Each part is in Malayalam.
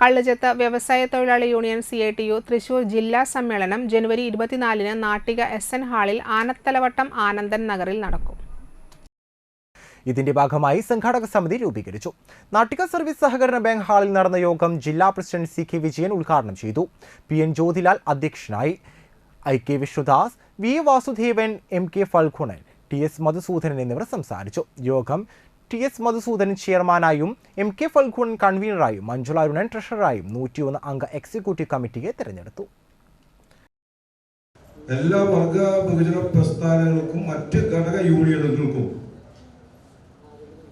കള്ളുചെത്ത് വ്യവസായ തൊഴിലാളി union C I T U Thrissur ജില്ലാ സമ്മേളനം ജനുവരി ഇരുപത്തിനാലിന് നാട്ടിക എസ് എൻ ഹാളിൽ ആനത്തലവട്ടം ആനന്ദൻ നഗറിൽ നടക്കും. ഇതിന്റെ ഭാഗമായി സംഘാടക സമിതി രൂപീകരിച്ചു. നാട്ടിക സർവീസ് സഹകരണ ബാങ്ക് ഹാളിൽ നടന്ന യോഗം ജില്ലാ പ്രസിഡന്റ് സി കെ വിജയൻ ഉദ്ഘാടനം ചെയ്തു. പി എൻ ജ്യോതിലാൽ അധ്യക്ഷനായി I K Vishnudas V Vasudevan M K Phalgunan T S Madhusoodanan എന്നിവർ സംസാരിച്ചു. യോഗം ടി എസ് മധുസൂദനൻ ചെയർമാനായും എം കെ ഫൽഗുൺ കൺവീനറായും മഞ്ജുള അരുണൻ ട്രഷററായും നൂറ്റിയൊന്ന് അംഗ എക്സിക്യൂട്ടീവ് കമ്മിറ്റിയെ തെരഞ്ഞെടുത്തു. എല്ലാ വർഗ വിഭജന പ്രസ്ഥാനങ്ങൾക്കും മറ്റ് ഘടക യൂണിയനുകൾക്കും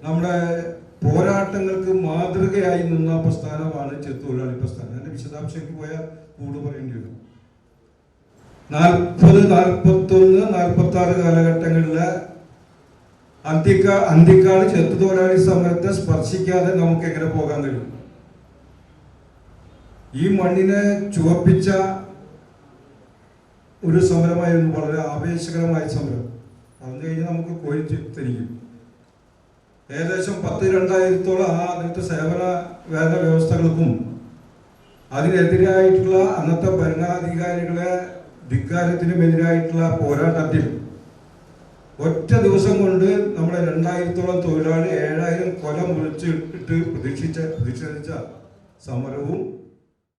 നമ്മുടെ പോരാട്ടങ്ങൾക്ക് മാതൃകയായി നിന്ന പ്രസ്ഥാനമാണ് ചെത്തൊഴിലാളി പ്രസ്ഥാനം. അതിന്റെ വിശദാംശങ്ങൾക്ക് പോയാൽ കൂടുതൽ പറയേണ്ടി വരും. നാൽപ്പത് നാൽപ്പത്തൊന്ന് നാൽപ്പത്തി ആറ് കാലഘട്ടങ്ങളിലെ അന്തിക്ക അന്തിക്കാട് ചെത്തുതൊഴിലാളി സമരത്തെ സ്പർശിക്കാതെ നമുക്ക് എങ്ങനെ പോകാൻ കഴിയും? ഈ മണ്ണിനെ ചുവപ്പിച്ച ഒരു സമരമായിരുന്നു വളരെ ആവേശകരമായ സമരം. അന്ന് കഴിഞ്ഞാൽ നമുക്ക് കോരിത്തിരിക്കും ഏകദേശം പത്ത് രണ്ടായിരത്തോളം ആ അന്നത്തെ സേവന വേതന വ്യവസ്ഥകൾക്കും അതിനെതിരായിട്ടുള്ള അന്നത്തെ ഭരണാധികാരികളെ ധിക്കാരത്തിനുമെതിരായിട്ടുള്ള പോരാട്ടത്തിൽ ഒറ്റ ദിവസം കൊണ്ട് നമ്മുടെ രണ്ടായിരത്തോളം തൊഴിലാളി ഏഴായിരം കൊല മുറിച്ചിട്ട് പ്രതീക്ഷിച്ച പ്രതിഷേധിച്ച സമരവും